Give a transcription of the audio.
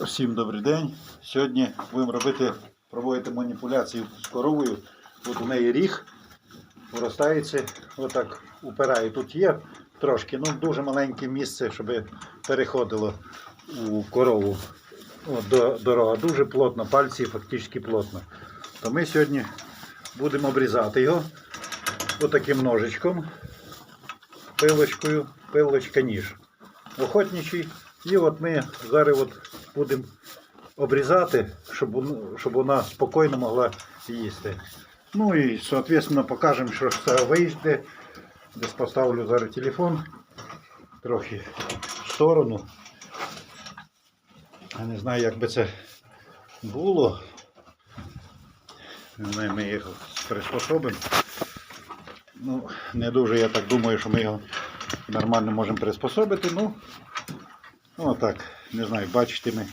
Всім добрий день. Сьогодні будемо робити, проводити маніпуляцію з коровою. От у неї ріг виростається, отак упирає. Тут є трошки, ну дуже маленьке місце, щоб переходило у корову. От, до- дорога дуже плотно, пальці фактично плотно. То ми сьогодні будемо обрізати його отаким ножичком, пилочкою, пилочка ніж охотничий. І от ми зараз от будемо обрізати, щоб, щоб вона спокійно могла їсти. Ну і, соответственно, покажемо, що це вийде. Десь поставлю зараз телефон трохи в сторону. Я не знаю, як би це було. Не знаю, Ми його приспособимо. Ну, не дуже я так думаю, що ми його нормально можемо приспособити. Ну, Ну так, не знаю, бачите ми.